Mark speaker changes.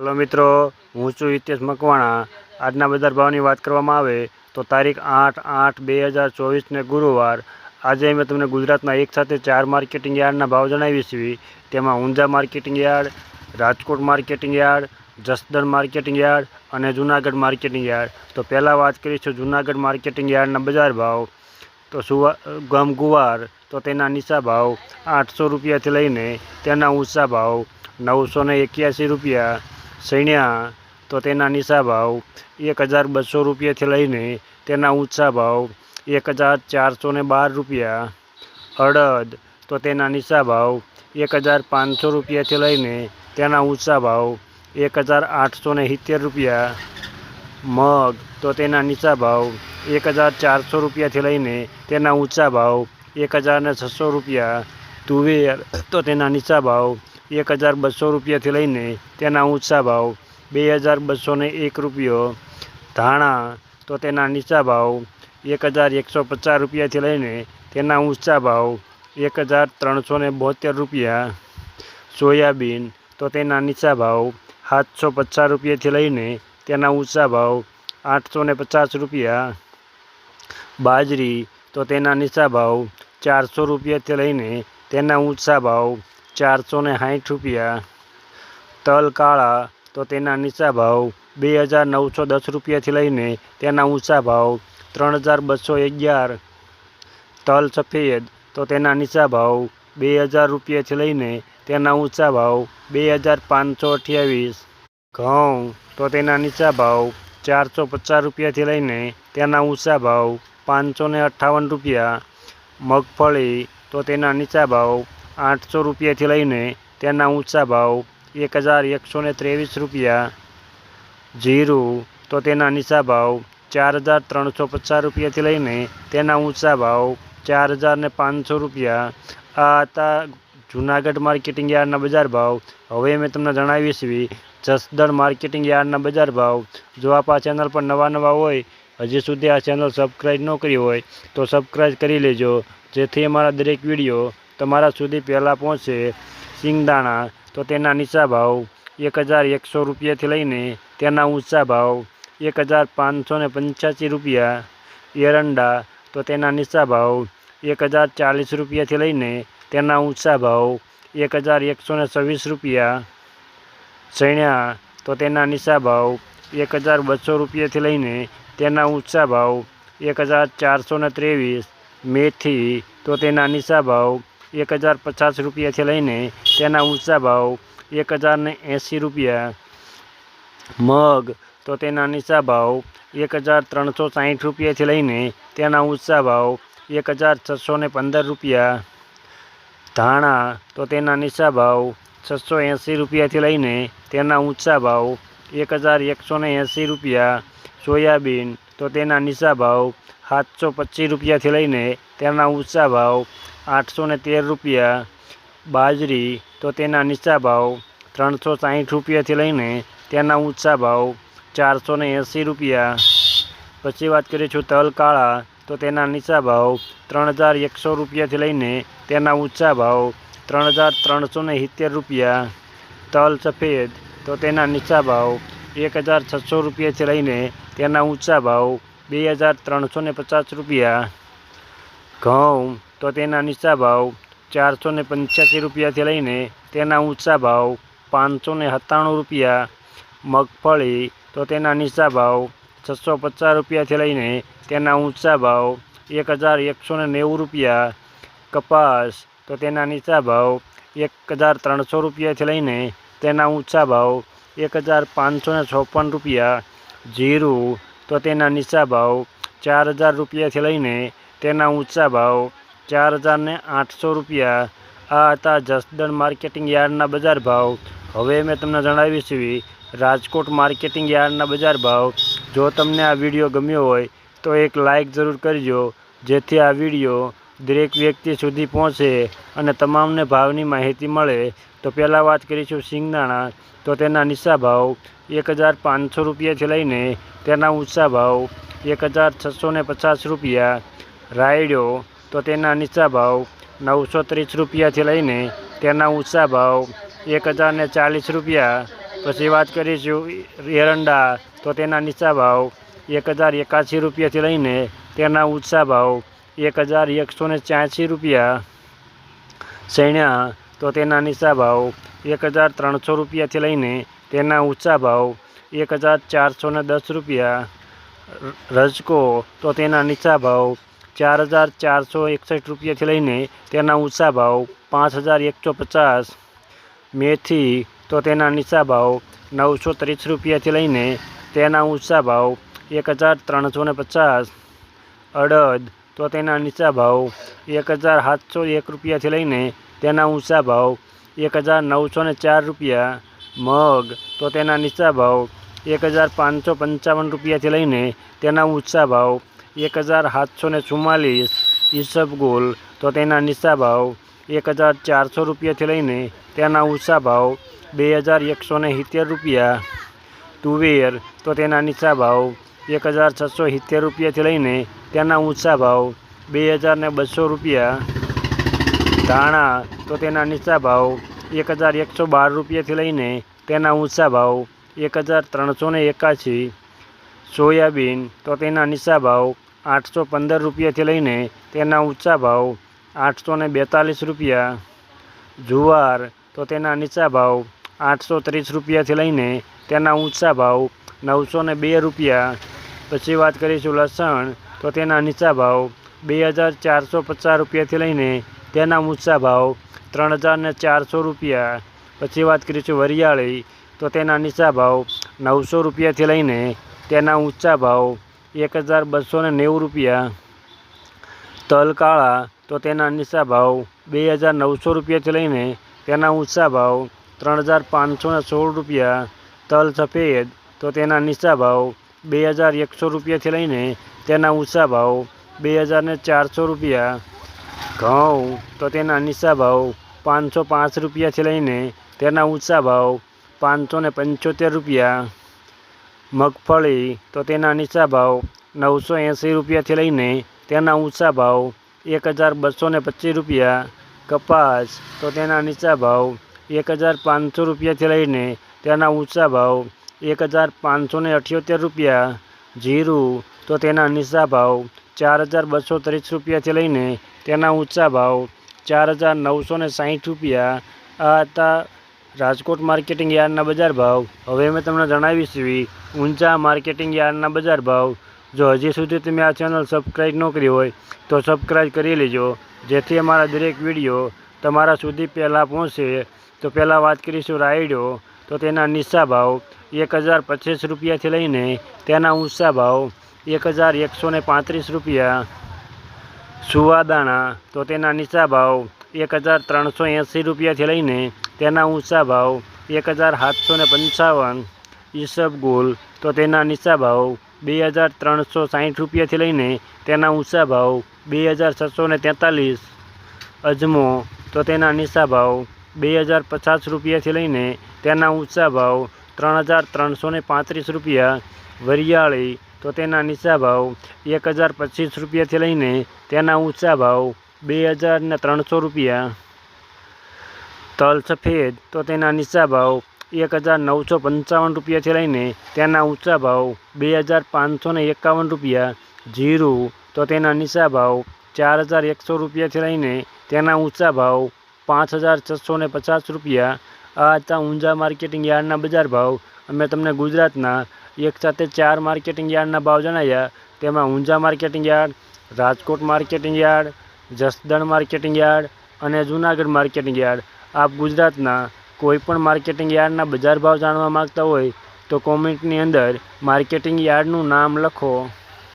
Speaker 1: Hello મિત્રો, હું છું હિતેશ મકવાણા. આજના બજાર ભાવની વાત કરવામાં આવે તો તારીખ આઠ આઠ બે હજાર ચોવીસને ગુરુવાર. આજે મેં તમને ગુજરાતના એક સાથે ચાર માર્કેટિંગ યાર્ડના ભાવ જણાવીશ તેમાં Unjha marketing yard, Rajkot marketing yard, Jasdan marketing yard અને જૂનાગઢ માર્કેટિંગ યાર્ડ. તો પહેલાં વાત કરીશું જૂનાગઢ માર્કેટિંગ યાર્ડના બજાર ભાવ. તો સુવા, ગમ ગુવાર, તો તેના નીચા ભાવ આઠસો રૂપિયાથી લઈને તેના ઊંચા ભાવ નવસો ને એક્યાસી રૂપિયા. સૈણ્યા, તો તેના નીચા ભાવ એક હજાર બસો રૂપિયાથી લઈને તેના ઊંચા ભાવ એક હજાર ચારસો ને બાર રૂપિયા. અડદ તો તેના નીચા ભાવ એક હજાર પાંચસો રૂપિયાથી લઈને તેના ઊંચા ભાવ એક હજાર આઠસો ને સિત્તેર રૂપિયા. મગ, તો તેના નીચા ભાવ એક હજાર ચારસો રૂપિયાથી લઈને તેના ઊંચા ભાવ એક હજાર છસો રૂપિયા. તુવેર, તો તેના નીચા ભાવ એક હજાર બસો રૂપિયાથી લઈને તેના ઊંચા ભાવ બે હજાર બસો ને એક રૂપિયો ધાણા તો તેના નીચા ભાવ એક હજાર એકસો પચાસ રૂપિયાથી લઈને તેના ઊંચા ભાવ એક હજાર ત્રણસો ને બોતેર રૂપિયા સોયાબીન તો તેના નીચા ભાવ સાતસો પચાસ રૂપિયાથી લઈને તેના ઊંચા ભાવ આઠસો ને પચાસ રૂપિયા બાજરી તો તેના નીચા ભાવ ચારસો રૂપિયાથી લઈને તેના ઊંચા ભાવ ચારસો ને સાઠ રૂપિયા. તલ કાળા, તો તેના નીચા ભાવ બે હજાર નવસો દસ રૂપિયાથી લઈને તેના ઊંચા ભાવ ત્રણ હજાર બસો અગિયાર. તલ સફેદ, તો તેના નીચા ભાવ બે હજાર રૂપિયાથી લઈને તેના ઊંચા ભાવ બે હજાર પાંચસો અઠ્યાવીસ. ઘઉં, તો તેના નીચા ભાવ ચારસો પચાસ રૂપિયાથી લઈને તેના ઊંચા ભાવ પાંચસો ને અઠ્ઠાવન રૂપિયા. મગફળી, તો તેના નીચા ભાવ આઠસો રૂપિયાથી લઈને તેના ઊંચા ભાવ એક હજાર એકસો ને ત્રેવીસ રૂપિયા જીરું તો તેના નીચા ભાવ ચાર હજાર ત્રણસો પચાસ રૂપિયાથી લઈને તેના ઊંચા ભાવ ચાર હજાર ને પાંચસો રૂપિયા. આ હતા જૂનાગઢ માર્કેટિંગ યાર્ડના બજાર ભાવ. હવે મેં તમને જણાવી છીએ, જસદણ માર્કેટિંગ યાર્ડના બજાર ભાવ. જો આપ આ ચેનલ પર નવા નવા હોય, હજી સુધી આ ચેનલ સબસ્ક્રાઈબ ન કરી હોય, તો સબસ્ક્રાઈબ કરી લેજો, જેથી અમારા દરેક વીડિયો તમારા સુધી પહેલાં પહોંચે સિંગદાણા, તો તેના નીચા ભાવ એક હજાર એકસો રૂપિયાથી લઈને તેના ઊંચા ભાવ એક હજાર પાંચસો ને પંચ્યાસી રૂપિયા. એરંડા, તો તેના નીચા ભાવ એક હજાર ચાલીસ રૂપિયાથી લઈને તેના ઊંચા ભાવ એક હજાર એકસો ને છવ્વીસ રૂપિયા. ચણ્યા, તો તેના નીચા ભાવ એક હજાર બસો રૂપિયાથી લઈને તેના ઊંચા ભાવ એક હજાર ચારસો ને ત્રેવીસ. મેથી, તો તેના નીચા ભાવ એક હજાર પચાસ રૂપિયાથી લઈને તેના ઊંચા ભાવ એક હજાર ને એંસી રૂપિયા મગ તો તેના નીચા ભાવ એક હજાર ત્રણસો સાઠ રૂપિયાથી લઈને તેના ઊંચા ભાવ એક હજાર છસો ને પંદર રૂપિયા ધાણા તો તેના નીચા ભાવ છસો એંસી રૂપિયાથી લઈને તેના ઊંચા ભાવ એક હજાર એકસો ને એંસી રૂપિયા સોયાબીન તો તેના નીચા ભાવ સાતસો પચીસ રૂપિયાથી લઈને તેના ઊંચા ભાવ આઠસો ને તેર રૂપિયા. બાજરી તો તેના નીચા ભાવ ત્રણસો સાઠ રૂપિયાથી લઈને તેના ઊંચા ભાવ ચારસો ને એંસી રૂપિયા. પછી વાત કરીશું તલ કાળા તો તેના નીચા ભાવ ત્રણ હજાર એકસો રૂપિયાથી લઈને તેના ઊંચા ભાવ ત્રણ હજાર ત્રણસો ને સિત્તેર રૂપિયા. તલ સફેદ તો તેના નીચા ભાવ એક હજાર છસો રૂપિયાથી લઈને તેના ઊંચા ભાવ બે હજાર ત્રણસો ને પચાસ રૂપિયા. ઘઉં તો તેના નીચા ભાવ ચારસો ને પંચ્યાસી રૂપિયાથી લઈને તેના ઊંચા ભાવ પાંચસો ને સત્તાણું રૂપિયા. મગફળી તો તેના નીચા ભાવ છસો પચાસ રૂપિયાથી લઈને તેના ઊંચા ભાવ એક હજાર એકસો ને નેવું રૂપિયા. કપાસ તો તેના નીચા ભાવ એક હજાર ત્રણસો રૂપિયાથી લઈને તેના ઊંચા ભાવ એક હજાર પાંચસો ને ચોપન રૂપિયા. જીરું તો તેના નીચા ભાવ ચાર હજાર રૂપિયાથી લઈને તેના ઊંચા ભાવ ચાર હજારને આઠસો રૂપિયા. આ હતા જસદણ માર્કેટિંગ યાર્ડના બજાર ભાવ. હવે મેં તમને જણાવી છીએ રાજકોટ માર્કેટિંગ યાર્ડના બજાર ભાવ. જો તમને આ વીડિયો ગમ્યો હોય તો એક લાઇક જરૂર કરજો, જેથી આ વીડિયો દરેક વ્યક્તિ સુધી પહોંચે અને તમામને ભાવની માહિતી મળે, તો પહેલાં વાત કરીશું સિંગદાણા. તો તેના નીચા ભાવ એક હજાર પાંચસો રૂપિયાથી લઈને તેના ઊંચા ભાવ એક હજાર છસો ને પચાસ રૂપિયા. રાયડો, તો તેના નીચા ભાવ નવસો ત્રીસ રૂપિયાથી લઈને તેના ઊંચા ભાવ એક હજાર ને ચાલીસ રૂપિયા. પછી વાત કરીશું એરંડા, તો તેના નીચા ભાવ એક હજાર એકાસી રૂપિયાથી લઈને તેના ઊંચા ભાવ એક હજાર એકસો ને ત્યાંસી રૂપિયા. સૈણ્યા, તો તેના નીચા ભાવ એક હજાર ત્રણસો રૂપિયાથી લઈને તેના ઊંચા ભાવ એક હજાર ચારસો ને દસ રૂપિયા. રજકો, તો તેના નીચા ભાવ ચાર હજાર ચારસો એકસઠ રૂપિયાથી લઈને તેના ઊંચા ભાવ પાંચ હજાર એકસો પચાસ. મેથી, તો તેના નીચા ભાવ નવસો ત્રીસ રૂપિયાથી લઈને તેના ઊંચા ભાવ એક હજાર ત્રણસો ને પચાસ. અડદ તો તેના નીચા ભાવ એક હજાર સાતસો એક રૂપિયાથી લઈને તેના ઊંચા ભાવ એક હજાર નવસો ને ચાર રૂપિયા મગ, તો તેના નીચા ભાવ એક હજાર પાંચસો પંચાવન રૂપિયાથી લઈને તેના ઊંચા ભાવ એક હજાર સાતસો ને ચુમ્માલીસ ઈસબગુલ તો તેના નીચા ભાવ એક હજાર ચારસો રૂપિયાથી લઈને તેના ઊંચા ભાવ બે હજાર એકસો ને સિત્તેર રૂપિયા. તુવેર, તો તેના નીચા ભાવ એક હજાર છસો સિત્તેર રૂપિયાથી લઈને તેના ઊંચા ભાવ બે હજાર ને બસો રૂપિયા. ધાણા તો તેના નીચા ભાવ એક હજાર એકસો બાર રૂપિયાથી લઈને તેના ઊંચા ભાવ એક હજાર ત્રણસો ને એકાસી સોયાબીન તો તેના નીચા ભાવ આઠસો પંદર રૂપિયાથી લઈને તેના ઊંચા ભાવ આઠસો ને બેતાલીસ રૂપિયા. જુવાર તો તેના નીચા ભાવ આઠસો ત્રીસ રૂપિયાથી લઈને તેના ઊંચા ભાવ નવસો ને બે રૂપિયા. પછી વાત કરીશું લસણ, તો તેના નીચા ભાવ બે હજાર ચારસો પચાસ રૂપિયાથી લઈને તેના ઊંચા ભાવ ત્રણ હજાર ને ચારસો રૂપિયા. પછી વાત કરીશું વરિયાળી, તો તેના નીચા ભાવ નવસો રૂપિયાથી લઈને તેના ઊંચા ભાવ એક હજાર બસો નેવું રૂપિયા. તલ કાળા તો તેના નીચા ભાવ બે હજાર નવસો રૂપિયાથી લઈને તેના ઊંચા ભાવ ત્રણ હજાર પાંચસો ને સોળ રૂપિયા. તલ સફેદ, તો તેના નીચા ભાવ બે હજાર એકસો રૂપિયાથી લઈને તેના ઊંચા ભાવ બે હજારને ચારસો રૂપિયા. ઘઉં તો તેના નીચા ભાવ પાંચસો પાંચ રૂપિયાથી લઈને તેના ઊંચા ભાવ પાંચસો ને પંચોતેર રૂપિયા. મગફળી તો તેના નીચા ભાવ નવસો એંસી રૂપિયાથી લઈને તેના ઊંચા ભાવ એક હજાર બસો ને પચીસ રૂપિયા. કપાસ તો તેના નીચા ભાવ એક હજાર પાંચસો રૂપિયાથી લઈને તેના ઊંચા ભાવ એક હજાર પાંચસો ને અઠ્યોતેર રૂપિયા, જીરું તો તેના નીચા ભાવ ચાર હજાર બસો ત્રીસ રૂપિયાથી લઈને તેના ઊંચા ભાવ ચાર હજાર નવસો ને સાહીઠ રૂપિયા. આ હતા રાજકોટ માર્કેટિંગ યાર્ડના બજાર ભાવ. હવે મેં તમને જણાવીશ ઊંચા માર્કેટિંગ યાર્ડના બજાર ભાવ. જો હજી સુધી તમે આ ચેનલ સબસ્ક્રાઈબ ન કરી હોય, તો સબસ્ક્રાઈબ કરી લેજો. જેથી અમારા દરેક વીડિયો તમારા સુધી પહેલાં પહોંચે. તો પહેલાં વાત કરીશું રાયડો. તો તેના નીચા ભાવ એક હજાર પચીસ રૂપિયાથી લઈને તેના ઊંચા ભાવ એક હજાર એકસો પાંત્રીસ રૂપિયા સુવાદાણા, તો તેના નીચા ભાવ એક હજાર ત્રણસો એંસી રૂપિયાથી લઈને તેના ઊંચા ભાવ એક હજાર સાતસો પંચાવન ઈસબગુલ તો તેના નીચા ભાવ બે હજાર ત્રણસો સાઠ રૂપિયાથી લઈને તેના ઊંચા ભાવ બે હજાર છસો તેતાલીસ અજમો, તો તેના નીચા ભાવ બે હજાર પચાસ રૂપિયાથી લઈને તેના ઊંચા ભાવ ત્રણ હજાર ત્રણસો પાંત્રીસ રૂપિયા, વરિયાળી તો તેના નીચા ભાવ એક હજાર પચીસ રૂપિયાથી લઈને તેના ઊંચા ભાવ બે હજાર ત્રણસો રૂપિયા. તલ સફેદ તો તેના નીચા ભાવ એક હજાર નવસો પંચાવન રૂપિયાથી લઈને તેના ઊંચા ભાવ બે હજાર પાંચસો એકાવન રૂપિયા. જીરું તો તેના નીચા ભાવ ચાર હજાર એકસો રૂપિયાથી લઈને તેના ઊંચા ભાવ પાંચ હજાર છસો ને પચાસ રૂપિયા. આ હતા ઊંઝા માર્કેટિંગ યાર્ડના બજાર ભાવ. અમે તમને ગુજરાતના એક સાથે ચાર માર્કેટિંગ યાર્ડના ભાવ જણાવ્યા તેમાં Unjha marketing yard, Rajkot marketing yard, Jasdan marketing yard અને જૂનાગઢ માર્કેટિંગ યાર્ડ. આપ ગુજરાતના કોઈપણ માર્કેટિંગ યાર્ડના બજાર ભાવ જાણવા માગતા હોય તો કોમેન્ટની અંદર માર્કેટિંગ યાર્ડનું નામ લખો.